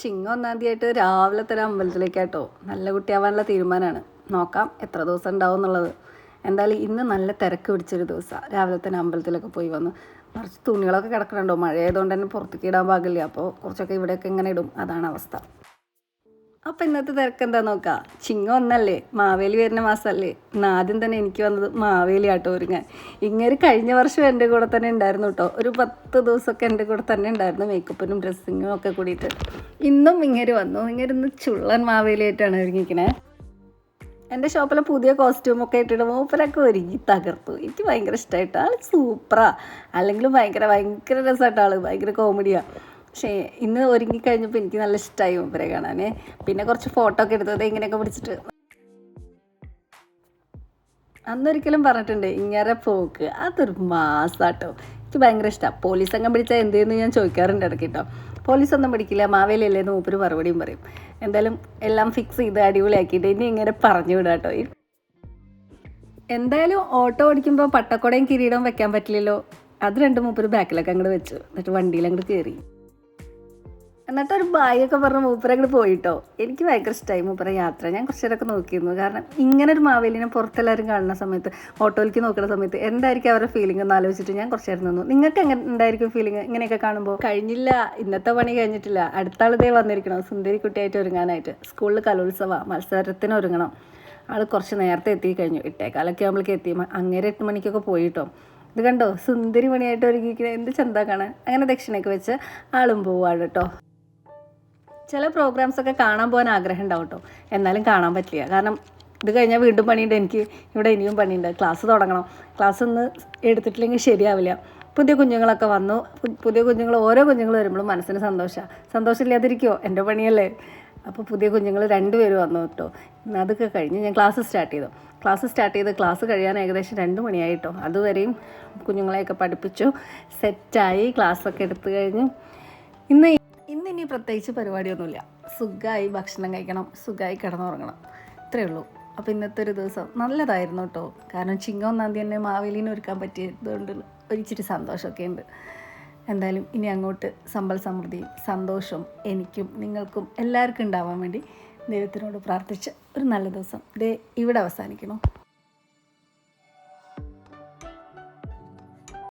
ചിങ്ങ ഒന്നാം തീയതി ആയിട്ട് രാവിലെ തന്നെ അമ്പലത്തിലേക്കാട്ടോ. നല്ല കുട്ടിയാവാനുള്ള തീരുമാനമാണ് നോക്കാം എത്ര ദിവസം ഉണ്ടാവും എന്നുള്ളത്. എന്തായാലും ഇന്ന് നല്ല തിരക്ക് പിടിച്ചൊരു ദിവസമാണ് രാവിലെ തന്നെ അമ്പലത്തിലൊക്കെ പോയി വന്നു കുറച്ച് തുണികളൊക്കെ കിടക്കണുണ്ടോ മഴ ആയതുകൊണ്ട് തന്നെ പുറത്തേക്ക് ഇടാൻ പാകില്ല. അപ്പോൾ കുറച്ചൊക്കെ ഇവിടെയൊക്കെ ഇങ്ങനെ ഇടും. അതാണ് അവസ്ഥ. അപ്പം ഇന്നത്തെ തിരക്ക് എന്താ നോക്കാം? ചിങ്ങം ഒന്നല്ലേ മാവേലി വരുന്ന മാസമല്ലേ ഇന്ന് ആദ്യം തന്നെ എനിക്ക് വന്നത് മാവേലി ആട്ടോ ഒരുങ്ങാൻ. ഇങ്ങനെ കഴിഞ്ഞ വർഷം എന്റെ കൂടെ തന്നെ ഉണ്ടായിരുന്നു കേട്ടോ ഒരു പത്ത് ദിവസമൊക്കെ എന്റെ കൂടെ തന്നെ ഉണ്ടായിരുന്നു മേക്കപ്പിനും ഡ്രസ്സിങ്ങും ഒക്കെ കൂടിയിട്ട്. ഇന്നും ഇങ്ങനെ വന്നു. ഇങ്ങനെ ഇന്ന് ചുള്ളൻ മാവേലിയായിട്ടാണ് ഒരുങ്ങിക്കണേ എന്റെ ഷോപ്പിലെ പുതിയ കോസ്റ്റ്യൂമൊക്കെ ഇട്ടിട്ട് മൂപ്പരൊക്കെ ഒരുങ്ങി തകർത്തു. എനിക്ക് ഭയങ്കര ഇഷ്ടമായിട്ട് ആൾ സൂപ്പറാ അല്ലെങ്കിലും ഭയങ്കര ഭയങ്കര രസമായിട്ട് ഭയങ്കര കോമഡിയാണ് പക്ഷേ ഇന്ന് ഒരുങ്ങി കഴിഞ്ഞപ്പോൾ എനിക്ക് നല്ല ഇഷ്ടമായി മൂപ്പരെ കാണാൻ പിന്നെ കുറച്ച് ഫോട്ടോ ഒക്കെ എടുത്തത് ഇങ്ങനെയൊക്കെ പിടിച്ചിട്ട്. അന്നൊരിക്കലും പറഞ്ഞിട്ടുണ്ട് ഇങ്ങനെ പോക്ക് അതൊരു മാസാട്ടോ. എനിക്ക് ഭയങ്കര ഇഷ്ടമാണ് പോലീസ് സംഘം പിടിച്ചാൽ എന്ത് ചെയ്യുന്നു ഞാൻ ചോദിക്കാറുണ്ട് ഇടയ്ക്ക് കേട്ടോ പോലീസ് ഒന്നും പിടിക്കില്ല മാവേലിയല്ലേ എന്ന് മൂപ്പര് മറുപടിയും പറയും. എന്തായാലും എല്ലാം ഫിക്സ് ചെയ്ത് അടിപൊളിയാക്കിയിട്ട് ഇനി ഇങ്ങനെ പറഞ്ഞു വിടാം കേട്ടോ എന്തായാലും ഓട്ടോ ഓടിക്കുമ്പോൾ പട്ടക്കുടയും കിരീടവും വെക്കാൻ പറ്റില്ലല്ലോ. അത് രണ്ടും മൂപ്പര് ബാക്കിലൊക്കെ അങ്ങോട്ട് വെച്ചു. എന്നിട്ട് വണ്ടിയിൽ അങ്ങോട്ട് കയറി എന്നിട്ട് ഒരു ബായൊക്കെ പറഞ്ഞ് മൂപ്പര അങ്ങോട്ട് പോയിട്ടോ. എനിക്ക് ഭയങ്കര ഇഷ്ടമായി മൂപ്പര യാത്ര. ഞാൻ കുറച്ച് നേരമൊക്കെ നോക്കിയിരുന്നു. കാരണം ഇങ്ങനെ ഒരു മാവേലിനെ പുറത്തെല്ലാവരും കാണുന്ന സമയത്ത് ഓട്ടോയിലേക്ക് നോക്കുന്ന സമയത്ത് എന്തായിരിക്കും അവരുടെ ഫീലിംഗ് എന്ന് ആലോചിച്ചിട്ട് ഞാൻ കുറച്ച് നേരം നിന്നു. നിങ്ങൾക്ക് എങ്ങനെ ഉണ്ടായിരിക്കും ഫീലിംഗ് ഇങ്ങനെയൊക്കെ കാണുമ്പോൾ? കഴിഞ്ഞില്ല. ഇന്നത്തെ പണി കഴിഞ്ഞിട്ടില്ല. അടുത്ത ആളിതേ വന്നിരിക്കണം. സുന്ദരി കുട്ടിയായിട്ട് ഒരുങ്ങാനായിട്ട്. സ്കൂളിൽ കലോത്സവ മത്സരത്തിന് ഒരുങ്ങണം. ആൾ കുറച്ച് നേരത്തെ എത്തി കഴിഞ്ഞു. എട്ടേക്കാലൊക്കെ ആകുമ്പോഴേക്ക് എത്തി. അങ്ങേരെ എട്ട് മണിക്കൊക്കെ പോയിട്ടോ. ഇത് കണ്ടോ? സുന്ദരി മണിയായിട്ട് ഒരുങ്ങിയിരിക്കണ. എന്ത് ചന്ത കാണാൻ? അങ്ങനെ ദക്ഷിണയൊക്കെ വെച്ച് ആളും പോവാണ് കേട്ടോ. ചില പ്രോഗ്രാംസ് ഒക്കെ കാണാൻ പോകാൻ ആഗ്രഹം ഉണ്ടാവും കേട്ടോ എന്നാലും കാണാൻ പറ്റില്ല. കാരണം ഇത് കഴിഞ്ഞാൽ വീണ്ടും പണിയുണ്ട്. എനിക്ക് ഇവിടെ ഇനിയും പണിയുണ്ട്. ക്ലാസ് തുടങ്ങണം. ക്ലാസ് ഒന്ന് എടുത്തിട്ടില്ലെങ്കിൽ ശരിയാവില്ല. പുതിയ കുഞ്ഞുങ്ങളൊക്കെ വന്നു. പുതിയ കുഞ്ഞുങ്ങൾ ഓരോ കുഞ്ഞുങ്ങൾ വരുമ്പോഴും മനസ്സിന് സന്തോഷമാണ് സന്തോഷമില്ലാതിരിക്കുമോ എന്റെ പണിയല്ലേ? അപ്പോൾ പുതിയ കുഞ്ഞുങ്ങൾ രണ്ടുപേരും വന്നു കേട്ടോ അതൊക്കെ കഴിഞ്ഞ് ഞാൻ ക്ലാസ് സ്റ്റാർട്ട് ചെയ്തു. ക്ലാസ് സ്റ്റാർട്ട് ചെയ്ത് ക്ലാസ് കഴിയാൻ ഏകദേശം രണ്ട് മണിയായിട്ടോ അതുവരെയും കുഞ്ഞുങ്ങളെയൊക്കെ പഠിപ്പിച്ചു. സെറ്റായി ക്ലാസ്സൊക്കെ എടുത്തു കഴിഞ്ഞു. ഇന്ന് ഇനി പ്രത്യേകിച്ച് പരിപാടിയൊന്നുമില്ല. സുഖമായി ഭക്ഷണം കഴിക്കണം സുഖമായി കിടന്നുറങ്ങണം. ഇത്രയേ ഉള്ളൂ. അപ്പോൾ ഇന്നത്തെ ഒരു ദിവസം നല്ലതായിരുന്നു കേട്ടോ. കാരണം ചിങ്ങം ഒന്നാം തീയതി തന്നെ മാവേലിനെ ഒരുക്കാൻ പറ്റിയതുകൊണ്ട് ഒരിച്ചിരി സന്തോഷമൊക്കെ ഉണ്ട്. എന്തായാലും ഇനി അങ്ങോട്ട് സമ്പൽ സമൃദ്ധി സന്തോഷം എനിക്കും നിങ്ങൾക്കും എല്ലാവർക്കും ഉണ്ടാവാൻ വേണ്ടി ദൈവത്തിനോട് പ്രാർത്ഥിച്ച് ഒരു നല്ല ദിവസം ദേ ഇവിടെ അവസാനിക്കണം